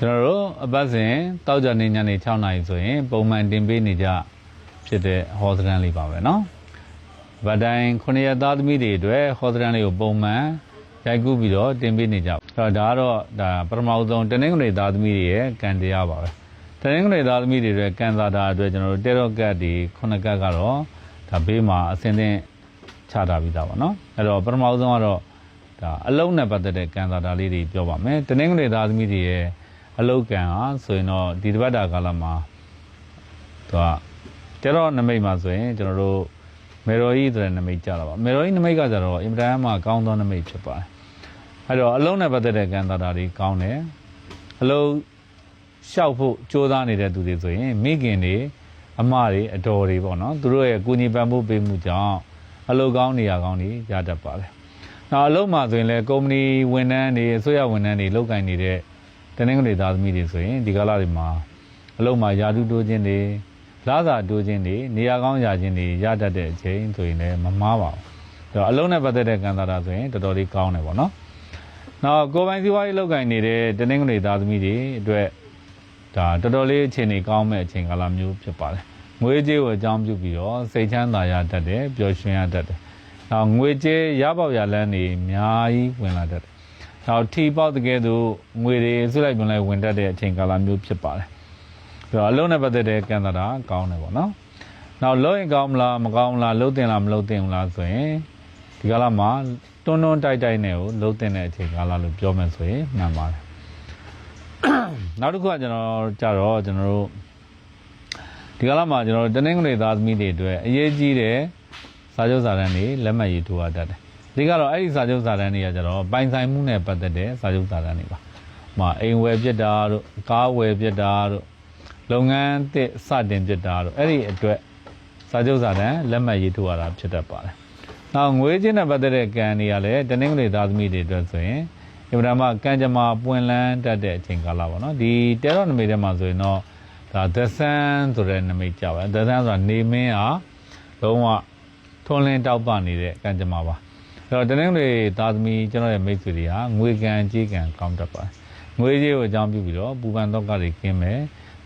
ကျွန်တော်တို့အပတ်စဉ်တောက်ကြနေညနေ6နာရီဆိုရင် ပုံမှန်တင်ပေးနေကြဖြစ်တဲ့ဟောစကန်လေးပါပဲเนาะဗတ်တိုင်း9ရက်သားသမီးတွေအတွက်ဟောစကန်လေးကိုပုံမှန်ရိုက်ကူးပြီးတော့တင်ပေးနေကြအဲ့တော့ဒါကတော့ဒါပထမဆုံးတနင်္ဂနွေသားသမီးတွေရဲ့ကံတရားပါပဲတနင်္ဂနွေသားသမီးတွေအတွက်ကံသာတာအတွက်ကျွန်တော်တို့တေရော့ကတ်ဒီ9ကတ်ကတော့ဒါဘေးမှာအစင်းသင်းချထားပြီးသားပါเนาะအဲ့တော့ပထမဆုံးကတော့ဒါအလုံးနဲ့ပတ်သက်တဲ့ကံသာတာလေးတွေပြောပါမယ်တနင်္ဂနွေသားသမီးတွေရဲ့ အလုတ်ကံဟာဆိုရင်တော့ဒီတပတ်တာကာလမှာသူကကျတော့နမိတ်မှာဆိုရင်ကျွန်တော်တို့မေရိုကြီးဆိုတဲ့နမိတ်ကြတာပါမေရိုကြီးနမိတ်ကကြတော့အင်မတန်မှကောင်းသောနမိတ်ဖြစ်ပါတယ်အဲ့တော့အလုံးနဲ့ပတ်သက်တဲ့ကံသာတာတွေကောင်းတယ်အလုံးလျှောက်ဖို့ကြိုးစားနေတဲ့သူတွေဆိုရင်မိခင်တွေအမတွေအတော်တွေပေါ့နော်သူတို့ရဲ့ကုညီပံ့ပိုးပေးမှုကြောင့်အလုံးကောင်းနေရကောင်းနေရတတ်ပါတယ်နောက်အလုံးမှာဆိုရင်လည်းကုမ္ပဏီဝန်ထမ်းတွေအစိုးရဝန်ထမ်းတွေလုပ်ကင်နေတဲ့ တနင်္ဂနွေသားသမီးတွေဆိုရင်ဒီကာလတွေမှာအလုံးမှာယာတုတိုးခြင်းတွေလာစာတိုးခြင်းတွေနေရာကောင်းရာခြင်းတွေရတတ်တဲ့အချိန်ဆိုရင်လည်းမမားပါဘူး။ဒါတော့အလုံးနဲ့ပတ်သက်တဲ့ကံတာတာဆိုရင်တော်တော်လေးကောင်းတယ်ပေါ့နော်။နောက်ကိုယ်ပိုင်စီးပွားရေးလုပ်ကိုင်နေတဲ့တနင်္ဂနွေသားသမီးတွေအတွက်ဒါတော်တော်လေးအခြေအနေကောင်းမဲ့အချိန်ကာလမျိုးဖြစ်ပါတယ်။ငွေကြေးကိုအကြောင်းပြုပြီးတော့စိတ်ချမ်းသာရတတ်တယ်ပျော်ရွှင်ရတတ်တယ်။နောက်ငွေကြေးရပေါက်ရလန်းနေအများကြီးဝင်လာတတ်တယ်။ နောက်ထီပေါက်တကယ်သူငွေတွေဆွလိုက်ပြန်လိုက်ဝင်တတ်တဲ့အချိန်ကာလမျိုးဖြစ်ပါတယ်။ပြီးတော့အလုံးနဲ့ပတ်သက်တဲ့ကံတာတာကောင်းတယ်ပေါ့နော်။နောက်လုံးရင်ကောင်းမလားမကောင်းမလားလှုပ်တင်လားမလှုပ်တင်ဘူးလားဆိုရင်ဒီကာလမှာတွန်းတွန်းတိုက်တိုက်နဲ့ကိုလှုပ်တင်တဲ့အချိန်ကာလလို့ပြောမယ်ဆိုရင်မှန်ပါတယ်။နောက်တစ်ခုကကျွန်တော်ကြတော့ကျွန်တော်တို့ဒီကာလမှာကျွန်တော်တို့တနင်္ဂနွေသားသမီးတွေအတွက်အရေးကြီးတဲ့စာချုပ်စာတမ်းတွေလက်မှတ်ရေးထိုးရတတ်တယ်။ ဒီကတော့အဲ့ဒီစာချုပ်စာတမ်းတွေကကျတော့ပိုင်ဆိုင်မှုနဲ့ပတ်သက်တဲ့စာချုပ်စာတမ်းတွေပါ။ဟိုအိမ်ဝယ်ပြစ်တာတို့ကားဝယ်ပြစ်တာတို့လုပ်ငန်းတစ်စတင်ပြစ်တာတို့အဲ့ဒီအတွက်စာချုပ်စာတမ်းလက်မှတ်ရေးထိုးရတာဖြစ်တတ်ပါတယ်။နောက်ငွေချင်းနဲ့ပတ်သက်တဲ့ကံတွေကလည်းတနင်္ဂနွေသားသမီးတွေအတွက်ဆိုရင်အင်မတန်မှကံကြမ္မာပွင့်လန်းတတ်တဲ့အချိန်ကာလပေါ့နော်။ဒီတဲတော်နမိတ်ထဲမှာဆိုရင်တော့ဒါသဆန်းဆိုတဲ့နမိတ်ကြပါသဆန်းဆိုတာနေမင်းဟာလုံးဝထွန်းလင်းတောက်ပနေတဲ့ကံကြမ္မာပါအဲ့ တော့တနင်္ဂနွေသားသမီးကျွန်တော်ရဲ့မိတ်ဆွေတွေဟာငွေကံကြေးကံကောင်းတတ်ပါတယ်ငွေကြေးကိုအကြောင်းပြုပြီးတော့ပူပန်တော့ကတွေကင်းမယ်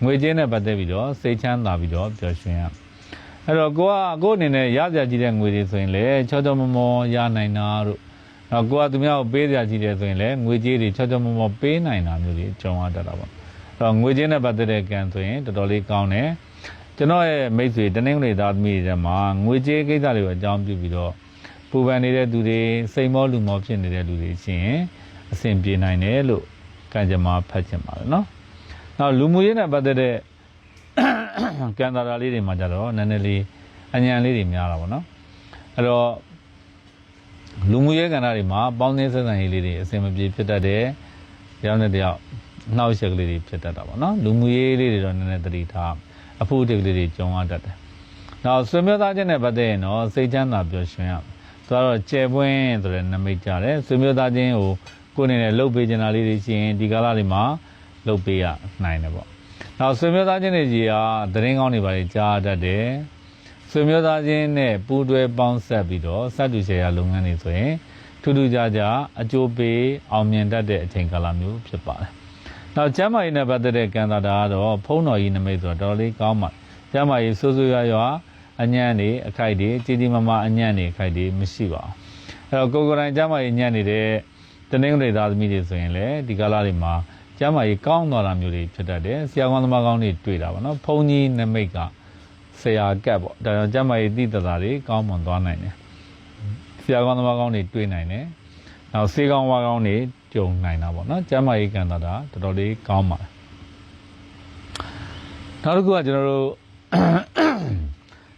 ငွေကြေးနဲ့ပတ်သက်ပြီးတော့စိတ်ချမ်းသာပြီးတော့ပျော်ရွှင်ရအဲ့တော့ကိုကကိုယ့်အနေနဲ့ရစရာကြီးတဲ့ငွေတွေဆိုရင်လည်းချောချောမောမောရနိုင်တာတို့နောက်ကိုကသူများကိုပေးစရာကြီးတယ်ဆိုရင်လည်းငွေကြေးတွေချောချောမောမောပေးနိုင်တာမျိုးတွေကြုံရတတ်တာပေါ့အဲ့တော့ငွေကြေးနဲ့ပတ်သက်တဲ့ကံဆိုရင်တော်တော်လေးကောင်းတယ်ကျွန်တော်ရဲ့မိတ်ဆွေတနင်္ဂနွေသားသမီးတွေထဲမှာငွေကြေးကိစ္စတွေကိုအကြောင်းပြုပြီးတော့ ပူပန်နေတဲ့သူတွေစိတ်မောလူမောဖြစ်နေတဲ့လူတွေချင်းရင်အဆင်ပြေနိုင်တယ်လို့ကံကြမ္မာဖတ်ချင်ပါတယ်နော်။နောက်လူမှုရေးနဲ့ပတ်သက်တဲ့ကံတာတာလေးတွေမှာကြတော့နည်းနည်းလေးအញ្ញံလေးတွေများတာပေါ့နော်။အဲ့တော့လူမှုရေးကဏ္ဍတွေမှာပေါင်းသင်းဆက်ဆံရေးလေးတွေအဆင်မပြေဖြစ်တတ်တယ်။တယောက်နဲ့တယောက်နှောက်ယှက်ကလေးတွေဖြစ်တတ်တာပေါ့နော်။လူမှုရေးလေးတွေတော့နည်းနည်းသတိထားအဖို့အတိတ်လေးတွေကြုံရတတ်တယ်။နောက်ဆွေမျိုးသားချင်းနဲ့ပတ်သက်ရင်တော့စိတ်ချမ်းသာပျော်ရွှင်ရမယ်။ ဆိုတော့ကျဲပွင့်ဆိုတဲ့နမိတ်ကြတယ်။ဆွေမျိုးသားချင်းကိုကိုယ်အနေနဲ့လှုပ်ပေးချင်တာလေးတွေရှိရင်ဒီကာလတွေမှာလှုပ်ပေးရနိုင်တယ်ပေါ့။နောက်ဆွေမျိုးသားချင်းတွေကြီးကသတင်းကောင်းတွေပါလေကြားတတ်တယ်။ဆွေမျိုးသားချင်းနဲ့ပူးတွဲပေါင်းဆက်ပြီးတော့စက်တူရှယ်ယာလုပ်ငန်းတွေဆိုရင်ထူးထူးခြားခြားအကျိုးပေးအောင်မြင်တတ်တဲ့အချိန်ကာလမျိုးဖြစ်ပါတယ်။နောက်ကျမ်းမာရေးနဲ့ပတ်သက်တဲ့ကံတာတာကတော့ဖုံးတော်ကြီးနမိတ်ဆိုတော့တော်တော်လေးကောင်းပါကျမ်းမာရေးဆိုးဆိုးရွားရွား အညံ့နေအခိုက်တွေကြီးကြီးမားမားအညံ့နေအခိုက်တွေမရှိပါဘူးအဲ့တော့ကိုယ်ကိုယ်တိုင်ကျမ်းမာရေးညံ့နေတဲ့တနင်္ဂနွေသားသမီးတွေဆိုရင်လည်းဒီကာလတွေမှာကျမ်းမာရေးကောင်းသွားတာမျိုးတွေဖြစ်တတ်တယ်ဆရာကောင်းသမားကောင်းတွေတွေ့တာပါနော်ဖုံးကြီးနမိတ်ကဆရာကတ်ပေါ့ဒါကြောင့်ကျမ်းမာရေးတိတတာတွေကောင်းမွန်သွားနိုင်တယ်ဆရာကောင်းသမားကောင်းတွေတွေ့နိုင်တယ်နောက်ဆေးကောင်းဝါကောင်းတွေကြုံနိုင်တာပေါ့နော်ကျမ်းမာရေးကံတာတာတော်တော်လေးကောင်းပါတယ်နောက်တစ်ခုကကျွန်တော်တို့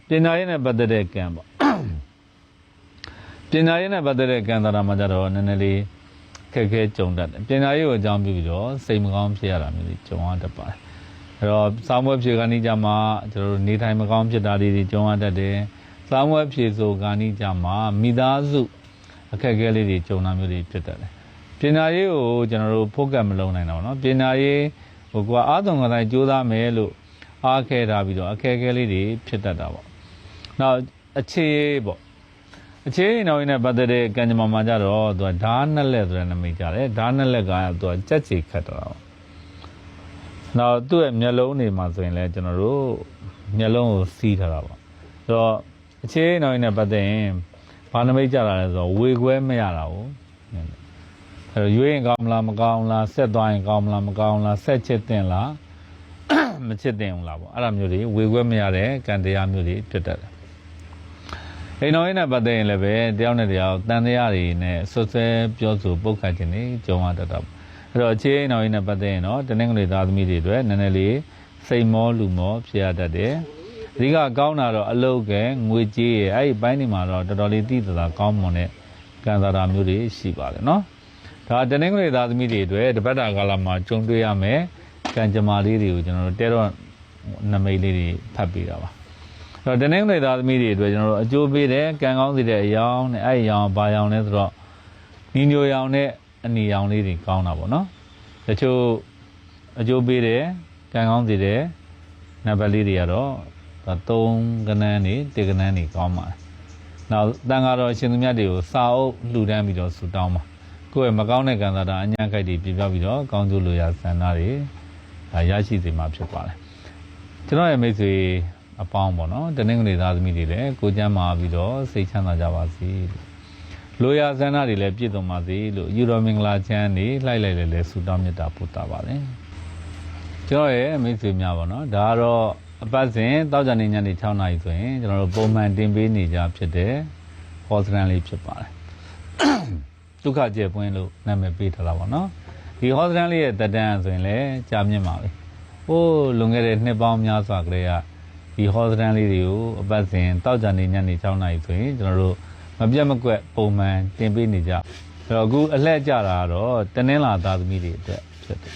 ပညာရေးနဲ့ပတ်သက်တဲ့ကံပေါ့ပညာရေးနဲ့ပတ်သက်တဲ့ကံတာတာမှာကြတော့နည်းနည်းလေးခက်ခဲကြုံတတ်တယ်ပညာရေးကိုအကြောင်းပြုပြီးတော့စိတ်မကောင်းဖြစ်ရတာမျိုးတွေကြုံရတတ်ပါတယ်အဲ့တော့စာမွေးဖြေခါနီးကြမှာကျွန်တော်တို့နေထိုင်မကောင်းဖြစ်တာတွေကြုံရတတ်တယ်စာမွေးဖြေဆိုခါနီးကြမှာမိသားစုအခက်အခဲလေးတွေကြုံတာမျိုးတွေဖြစ်တတ်တယ် ပညာရေးကိုကျွန်တော်တို့ဖို့ကတ်မလုံးနိုင်တော့เนาะပညာရေးဟိုကအားသွန်ကတိုင်းကြိုးစားမယ်လို့အားခဲထားပြီးတော့အခက်အခဲလေးတွေဖြစ်တတ်တာပေါ့။ နောက်အခြေရေးပေါ့အခြေရေးနောက်ရင်းနဲ့ပတ်သက်တဲ့ကံကြမ္မာမှာကြတော့သူကဓာတ်နှစ်လက်ဆိုတဲ့နမိတ်ကြတယ်ဓာတ်နှစ်လက်ကသူကကြက်ချီခတ်တာပေါ့နောက်သူ့ရဲ့မျက်လုံးတွေမှာဆိုရင်လည်းကျွန်တော်တို့မျက်လုံးကိုစီးထားတာပေါ့ဆိုတော့အခြေအနေနောက်နဲ့ပတ်သက်ရင်ဘာနမိတ်ကြတာလဲဆိုတော့ဝေခွဲမရတာကိုအဲ့တော့ရွေးရင်ကောင်းမလားမကောင်းလားဆက်သွားရင်ကောင်းမလားမကောင်းလားဆက်ချစ်တင်လားမချစ်တင်ဘူးလားပေါ့အဲ့ဒါမျိုးတွေဝေခွဲမရတဲ့ကံတရားမျိုးတွေဖြစ်တတ်တယ် အိမ်တော်ရေးနဲ့ပတ်သက်ရင်လည်းပဲတယောက်နဲ့တယောက်တန်တရားတွေနဲ့ဆွဆွဲပြောဆိုပုတ်ခတ်ခြင်းတွေကြုံရတတ်တာပေါ့အဲ့တော့အခြေအိမ်တော်ရေးနဲ့ပတ်သက်ရင်တော့တနင်္ဂနွေသားသမီးတွေအတွက်နည်းနည်းလေးစိတ်မောလူမောဖြစ်ရတတ်တယ်အဓိကကောင်းတာတော့အလုတ်ကဲငွေကြေးရဲ့အဲ့ဒီဘိုင်းဒီမှာတော့တော်တော်လေးတည်တသာကောင်းမွန်တဲ့ကံစားတာမျိုးတွေရှိပါတယ်နော်ဒါတနင်္ဂနွေသားသမီးတွေအတွက်တပတ်တာကာလမှာကြုံတွေ့ရမယ်ကံကြမ္မာလေးတွေကိုကျွန်တော်တို့တဲတော့နမိတ်လေးတွေဖတ်ပေးတာပါအဲ့ တော့တနင်္ဂနွေသားသမီးတွေအတွက်ကျွန်တော်တို့အကျိုးပေးတဲ့ကံကောင်းစေတဲ့အယောင်နဲ့အဲ့ဒီအယောင်ဘာယောင်လဲဆိုတော့ညီညိုရောင်နဲ့အနီရောင်လေးတွေကောင်းတာပေါ့နော်တချို့အကျိုးပေးတဲ့ကံကောင်းစေတဲ့နံပါတ်လေးတွေကတော့ဒါ3ကနန်းနေ1ကနန်းနေကောင်းပါတယ်နောက်တန်ဃာတော်ရှင်သူမြတ်တွေကိုစာအုပ်လှူဒန်းပြီးတော့ဆူတောင်းပါကိုယ့်ရဲ့မကောင်းတဲ့ကံစားတာအញ្ញံခိုက်တွေပြပြပြီးတော့ကောင်းကျိုးလိုရာဆန္ဒတွေဒါရရှိစေမှာဖြစ်ပါတယ်ကျွန်တော်ရဲ့မိတ်ဆွေ အပေါင်းပေါ့နော်တနင်္ဂနွေသားသမီးတွေလည်းကိုကျမ်းမာပြီးတော့စိတ်ချမ်းသာကြပါစေလို့လိုရာဆန္ဒတွေလည်းပြည့်စုံပါစေလို့ယူတော်မင်္ဂလာချမ်းနေလှိုက်လိုက်လေလေဆူတောင်းမြတ်တာပို့တာပါတယ်ကျွန်တော်ရဲ့မိတ်ဆွေများပေါ့နော်ဒါကတော့အပတ်စဉ်တောက်ကြနေညနေ6နာရီဆိုရင်ကျွန်တော်တို့ပုံမှန်တင်ပေးနေကြဖြစ်တဲ့ဟောစရန်လေးဖြစ်ပါတယ်ဒုက္ခကျေပွင့်လို့နာမည်ပေးထားတာပေါ့နော်ဒီဟောစတန်လေးရဲ့တက်တန်းဆိုရင်လည်းကြာမြင့်ပါပြီဟိုးလွန်ခဲ့တဲ့နှစ်ပေါင်းများစွာကလေးက ဒီဟောစတန်လေးတွေကိုအပတ်စဉ်တောက်ကြနေညနေ6နာရီဆိုရင်ကျွန်တော်တို့မပြတ်မကွက်ပုံမှန်တင်ပေးနေကြအဲ့တော့အခုအလှည့်ကြတာကတော့တနင်္လာသားသမီးတွေအတွက်ဖြစ်တယ်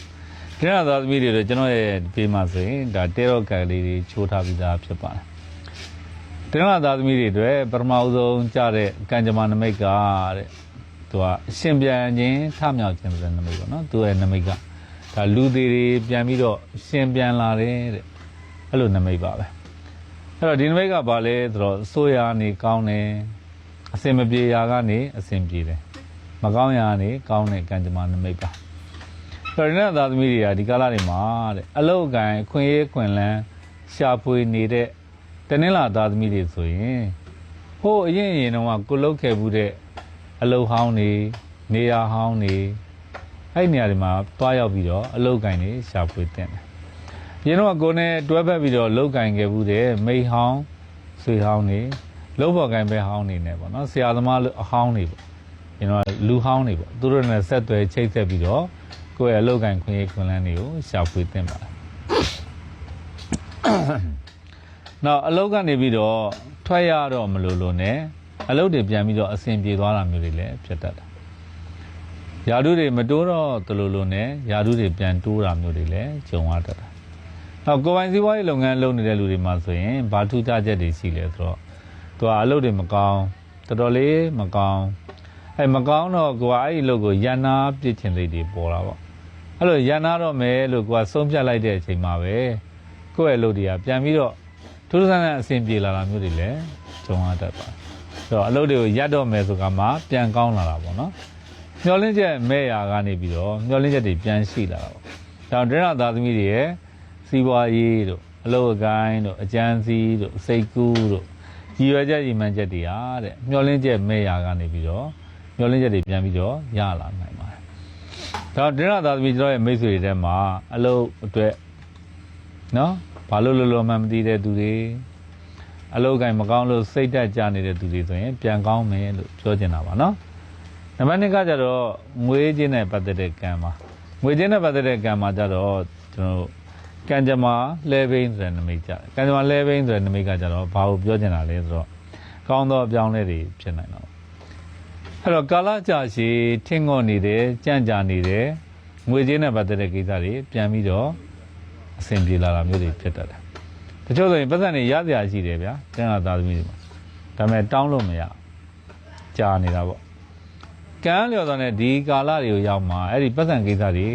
တနင်္လာသားသမီးတွေတော့ကျွန်တော်ရဲ့ပေးမှာဆိုရင်ဒါတေရော့ကယ်လေးတွေချိုးထားပြီးသားဖြစ်ပါတယ်တင်လာသားသမီးတွေအတွက်ပထမအဆုံးကြတဲ့ကံကြမ္မာနမိတ်ကတဲ့သူကအရှင်ပြန်ခြင်းထမြောက်ခြင်းဆိုတဲ့နမိတ်ပေါ့နော်သူရဲ့နမိတ်ကဒါလူသေးတွေပြန်ပြီးတော့ရှင်ပြန်လာတယ်တဲ့အဲ့လိုနမိတ်ပါပဲ အဲ့တော့ဒီနမိတ်ကဘာလဲဆိုတော့ဆိုးရာနေကောင်းတယ်အစင်မပြေရာကနေအစင်ပြေတယ်မကောင်းရာကနေကောင်းတဲ့ကံကြမ္မာနမိတ်ပါအဲ့တော့ဒီနေ့သားသမီးတွေကဒီကာလတွေမှာတဲ့အလုတ်အကင်ခွင့်ရေးခွင့်လန်းရှာဖွေနေတဲ့တနင်္လာသားသမီးတွေဆိုရင်ဟိုအရင်အရင်တော့ကကိုလုတ်ခဲ့ဘူးတဲ့အလုတ်ဟောင်းနေနေရာဟောင်းနေအဲ့ဒီနေရာတွေမှာတွားရောက်ပြီးတော့အလုတ်ကင်တွေရှာဖွေတင်တယ်။ ရင်တော့ကိုနဲ့တွဲဖက်ပြီးတော့လုတ်ကင်ခဲ့ဘူးတဲ့မိဟောင်းဆွေဟောင်းနေလုတ်ပေါ်ကင်ပဲဟောင်းနေနေပေါ့နော်ဆရာသမားအဟောင်းနေပေါ့ရင်တော့လူဟောင်းနေပေါ့သူတို့နဲ့ဆက်သွယ်ချိတ်ဆက်ပြီးတော့ကိုယ့်ရဲ့အလုတ်ကင်ခွင့်ရခွင့်လန်းတွေကိုရှာဖွေတင်ပါတယ်နောက်အလုတ်ကနေပြီးတော့ထွက်ရတော့မလို့လို့ ਨੇ အလုတ်တွေပြန်ပြီးတော့အဆင်ပြေသွားတာမျိုးတွေလည်းဖြစ်တတ်တယ်။ယာဓုတွေမတိုးတော့တလို့လို့ ਨੇ ယာဓုတွေပြန်တိုးတာမျိုးတွေလည်းကြုံရတတ်တယ်။ နောက်ကိုယ်ပိုင်စည်းဝါးရေးလုပ်ငန်းလုပ်နေတဲ့လူတွေမှာဆိုရင်ဘာထူးခြားချက်တွေရှိလဲဆိုတော့သူကအလုတ်တွေမကောင်းတော်တော်လေးမကောင်းအဲမကောင်းတော့ကိုကအဲ့ဒီအလုပ်ကိုရန်နာပြစ်ချင်စိတ်တွေပေါ်လာပေါ့။အဲ့လိုရန်နာတော့မယ်လို့ကိုကဆုံးဖြတ်လိုက်တဲ့အချိန်မှာပဲကိုယ့်ရဲ့အလုပ်တွေကပြန်ပြီးတော့ထူးထူးဆန်းဆန်းအဆင်ပြေလာတာမျိုးတွေလည်းကြုံရတတ်ပါတယ်။ဆိုတော့အလုပ်တွေကိုရပ်တော့မယ်ဆိုကမှပြန်ကောင်းလာတာပေါ့နော်။မျောလင်းချက်မဲ့ရာကနေပြီးတော့မျောလင်းချက်တွေပြန်ရှိလာတာပေါ့။ဒါဒရဏသားသမီးတွေရဲ့ စီးပွားရေးတို့အလုပ်အကိုင်းတို့အကျန်းစီးတို့စိတ်ကူးတို့ရည်ရွယ်ချက်ရည်မှန်းချက်တွေဟာတဲ့မျောလင်းချက်မဲ့ရာကနေပြီးတော့မျောလင်းချက်တွေပြန်ပြီးတော့ရလာနိုင်ပါတယ်။ဒါဒရဏသားသမီးကျွန်တော်ရဲ့မိတ်ဆွေတွေထဲမှာအလုပ်အတွက်နော်ဘာလို့လောလောမှမသိတဲ့သူတွေအလုတ်ကင်မကောင်းလို့စိတ်တက်ကြနေတဲ့သူတွေဆိုရင်ပြန်ကောင်းမယ်လို့ပြောချင်တာပါနော်နံပါတ်2ကကြတော့ငွေချင်းနဲ့ပတ်သက်တဲ့ကံပါငွေချင်းနဲ့ပတ်သက်တဲ့ကံမှာကြတော့ကျွန်တော်တို့ ကံကြမ္မာလဲဘိန်းဆိုတဲ့နမိတ်ကြတယ်ကံကြမ္မာလဲဘိန်းဆိုတဲ့နမိတ်ကကြတော့ဘာကိုပြောချင်တာလဲဆိုတော့ကောင်းသောအပြောင်းလဲတွေဖြစ်နိုင်တော့အဲ့တော့ကာလကြာရှည်ထင်းငေါ့နေတယ်ကြံ့ကြာနေတယ်ငွေချင်းနဲ့ပတ်သက်တဲ့ကိစ္စတွေပြန်ပြီးတော့အဆင်ပြေလာတာမျိုးတွေဖြစ်တတ်တယ်။တချို့ဆိုရင်ပတ်စံတွေရစရာရှိတယ်ဗျာ။ကျန်တာသားသမီးတွေမှာ။ဒါပေမဲ့တောင်းလို့မရ။ကြာနေတာပေါ့။ကံလျော်တော့နဲ့ဒီကာလတွေကိုရောက်မှာအဲ့ဒီပတ်စံကိစ္စတွေ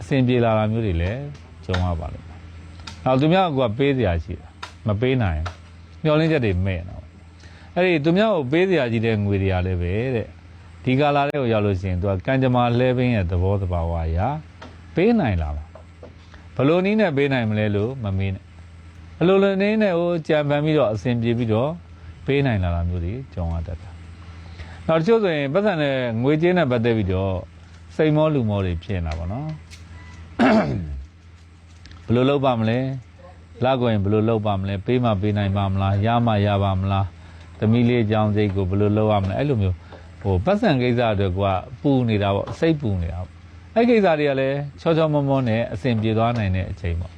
အဆင်ပြေလာတာမျိုးတွေလည်း ကြုံရပါလိမ့်မယ်။နောက်သူများကပေးစရာရှိတာမပေးနိုင်။မျောလင်းချက်တွေမဲ့တော့။အဲ့ဒီသူများကိုပေးစရာရှိတဲ့ငွေတွေကလည်းပဲတဲ့။ဒီကာလတွေကိုရောက်လို့ရှိရင်သူကကံကြမ္မာလဲပင်းရဲ့သဘောတဘာဝအရာပေးနိုင်လာပါပဘလို့နည်းနဲ့ပေးနိုင်မလဲလို့မမေးနဲ့အလိုလိုနည်းနဲ့ဟိုကြံပန်ပြီးတော့အစဉ်ပြေပြီးတော့ပေးနိုင်လာတာမျိုးတွေကြုံရတတ်တာနောက်တချို့ဆိုရင်ပတ်စံနဲ့ငွေကြေးနဲ့ပတ်သက်ပြီးတော့စိတ်မောလူမောတွေဖြစ်နေတာပေါ့နော် ဘယ်လိုလုပ်ပါမလဲလောက်ကိုရင်ဘယ်လိုလုပ်ပါမလဲပေးမှပေးနိုင်ပါမလားရမှရပါမလားသမီးလေးအကြောင်းစိတ်ကိုဘယ်လိုလုပ်ရမလဲအဲ့လိုမျိုးဟိုပတ်စံကိစ္စအတွက်ကပူနေတာပေါ့စိတ်ပူနေတာပေါ့အဲ့ကိစ္စတွေကလည်းချောချောမောမောနဲ့အစဉ်ပြေသွားနိုင်တဲ့အချိန်ပေါ့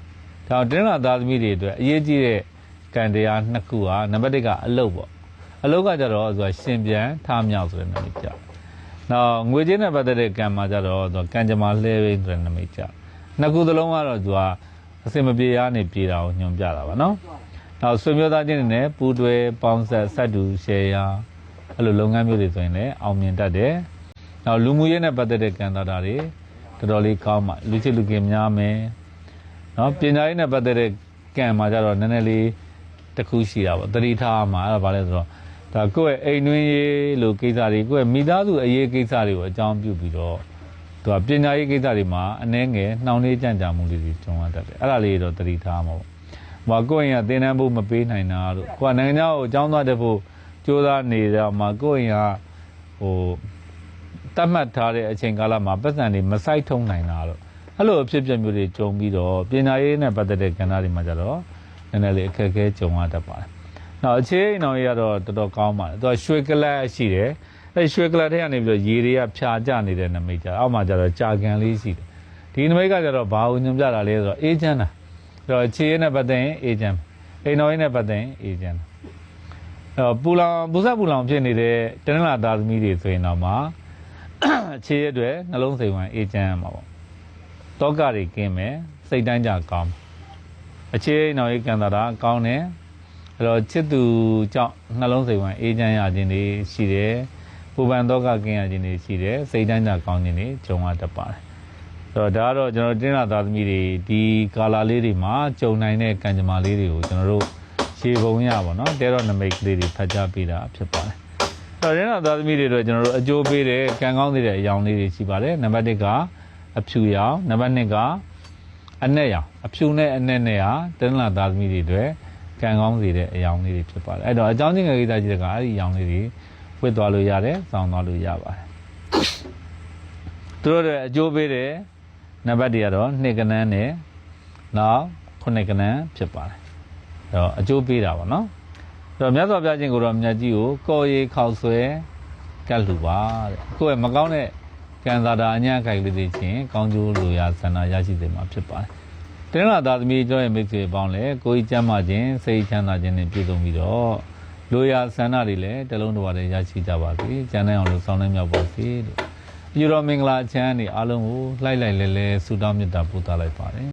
ဒါတော့တင်းလာသားသမီးတွေအတွက်အရေးကြီးတဲ့ကံတရားနှစ်ခုဟာနံပါတ်1ကအလုပ်ပေါ့အလုပ်ကကြတော့ဆိုတာရှင်ပြန်ထားမြောက်ဆိုတဲ့နာမည်ကြောက်နောက်ငွေကြေးနဲ့ပတ်သက်တဲ့ကံမှာကြတော့သူကကံကြမ္မာလှဲဝိဆိုတဲ့နာမည်ကြောက်နှစ်ခုသလုံးကတော့သူက အစင်မပြေရနေပြေတာကိုညွှန်ပြတာပါနော်နောက်ဆွေမျိုးသားချင်းတွေနဲ့ပူတွဲပေါင်းဆက်ဆက်တူရှယ်ယာအဲ့လိုလုပ်ငန်းမျိုးတွေဆိုရင်လည်းအောင်မြင်တတ်တယ်နောက်လူမှုရေးနဲ့ပတ်သက်တဲ့ကံတာတာတွေတော်တော်လေးကောင်းပါလူချစ်လူကင်များမယ်နော်ပညာရေးနဲ့ပတ်သက်တဲ့ကံမှာကြတော့နည်းနည်းလေးတစ်ခုရှိတာပေါ့တတိထားမှာအဲ့ဒါဘာလဲဆိုတော့ဒါကိုယ့်ရဲ့အိမ်တွင်းရေးလိုကိစ္စတွေကိုယ့်ရဲ့မိသားစုအရေးကိစ္စတွေကိုအကြောင်းပြုပြီးတော့ သူကပညာရေးကိစ္စတွေမှာအနှဲငယ်နှောင့်နှေးကြံ့ကြာမှုလေးတွေကြုံရတတ်တယ်အဲ့ဒါလေးတော့သတိထားမှာပေါ့။ဟိုကကိုယ့်အိမ်ကသင်တန်းဖို့မပေးနိုင်တာတို့ကိုကနိုင်ငံခြားကိုအကြောင်းသွားတဲ့ဖို့ကြိုးစားနေတော့မှကိုယ့်အိမ်ကဟိုတတ်မှတ်ထားတဲ့အချိန်ကာလမှာပတ်စံတွေမဆိုင်ထုံနိုင်တာတို့အဲ့လိုအဖြစ်အပျက်မျိုးတွေကြုံပြီးတော့ပညာရေးနဲ့ပတ်သက်တဲ့ကဏ္ဍတွေမှာကြတော့နည်းနည်းလေးအခက်အခဲကြုံရတတ်ပါတယ်။နောက်အခြေအိမ်အောင်ကြီးကတော့တော်တော်ကောင်းပါတယ်။သူကရွှေကလပ်ရှိတယ်။ အဲရွှေကလပ်ထဲကနေပြီးတော့ရေတွေကဖြာကျနေတဲ့နမိတ်ကြအောက်မှာကျတော့ကြာကန်လေးရှိတယ်။ဒီနမိတ်ကကျတော့ဘာကိုညွှန်ပြတာလဲဆိုတော့အေဂျင့်တာ။အဲ့တော့ခြေရင်းနဲ့ပတ်သက်ရင်အေဂျင့်အိမ်တော်ရင်းနဲ့ပတ်သက်ရင်အေဂျင့်အဲ့တော့ပူလောင်ပူဆက်ပူလောင်ဖြစ်နေတဲ့တနင်္လာသားသမီးတွေဆိုရင်တော့မှခြေရအတွက်နှလုံးစိမ်ဝင်အေဂျင့်ရမှာပေါ့။တောကတွေကင်းမယ်စိတ်တိုင်းကြကောင်းမယ်အခြေအိမ်တော်ရေးကံတာတာကောင်းတယ်အဲ့တော့ချစ်သူကြောင့်နှလုံးစိမ်ဝင်အေးချမ်းရခြင်းတွေရှိတယ် ပူပန်တော့ကကင်းရခြင်းတွေရှိတယ်စိတ်တိုင်းကြကောင်းခြင်းတွေဂျုံရတတ်ပါတယ်အဲ့တော့ဒါကတော့ကျွန်တော်တင်းလာသားသမီးတွေဒီကာလာလေးတွေမှာဂျုံနိုင်တဲ့ကံကြမ္မာလေးတွေကိုကျွန်တော်တို့ရှေပုံရပါတော့တဲတော့နမိတ်ကလေးတွေဖတ်ကြားပေးတာဖြစ်ပါတယ်အဲ့တော့တင်းလာသားသမီးတွေတော့ကျွန်တော်တို့အကျိုးပေးတဲ့ကံကောင်းစေတဲ့အယောင်လေးတွေရှိပါတယ်နံပါတ်1ကအဖြူရောင်နံပါတ်2ကအနဲ့ရောင်အဖြူနဲ့အနဲ့နဲ့ဟာတနင်္လာသားသမီးတွေအတွက်ကံကောင်းစေတဲ့အယောင်လေးတွေဖြစ်ပါတယ်အဲ့တော့အကြောင်းချင်းငယ်ကိစ္စကြီးတကအဲ့ဒီအယောင်လေးတွေ ဝတ်သွားလို့ရတယ်စောင်းသွားလို့ရပါတယ်သူတို့တွေအကျိုးပေးတဲ့နံပါတ်တွေကတော့နှစ်ကနန်းနဲ့နောက်ခုနှစ်ကနန်းဖြစ်ပါတယ်အဲ့တော့အကျိုးပေးတာပါနော်အဲ့တော့မြတ်စွာဘုရားရှင်ကိုတော့မြတ်ကြီးကိုကော်ရီခောက်ဆွဲကတ်လူပါတဲ့ကိုယ့်ရဲ့မကောင်းတဲ့ကံစားတာအညာခိုက်လေးတွေချင်းကောင်းကျိုးလိုရာဆန္ဒရရှိစေမှာဖြစ်ပါတယ်တင်းလာသားသမီးကျော်ရဲ့မိတ်ဆွေပေါင်းလဲကိုကြီးကျမ်းမာခြင်းစိတ်ချမ်းသာခြင်းနဲ့ပြည့်စုံပြီးတော့ လိုရာဆန္ဒတွေလည်းတလုံးတစ်ဝါတည်းရရှိကြပါစေ။ကျမ်းနိုင်အောင်လို့ဆောင်းနိုင်မြောက်ပါစေလို့။ယူတော်မင်္ဂလာအချမ်းအနေအားလုံးကိုလှိုက်လိုက်လဲလဲဆုတောင်းမေတ္တာပို့သလိုက်ပါတယ်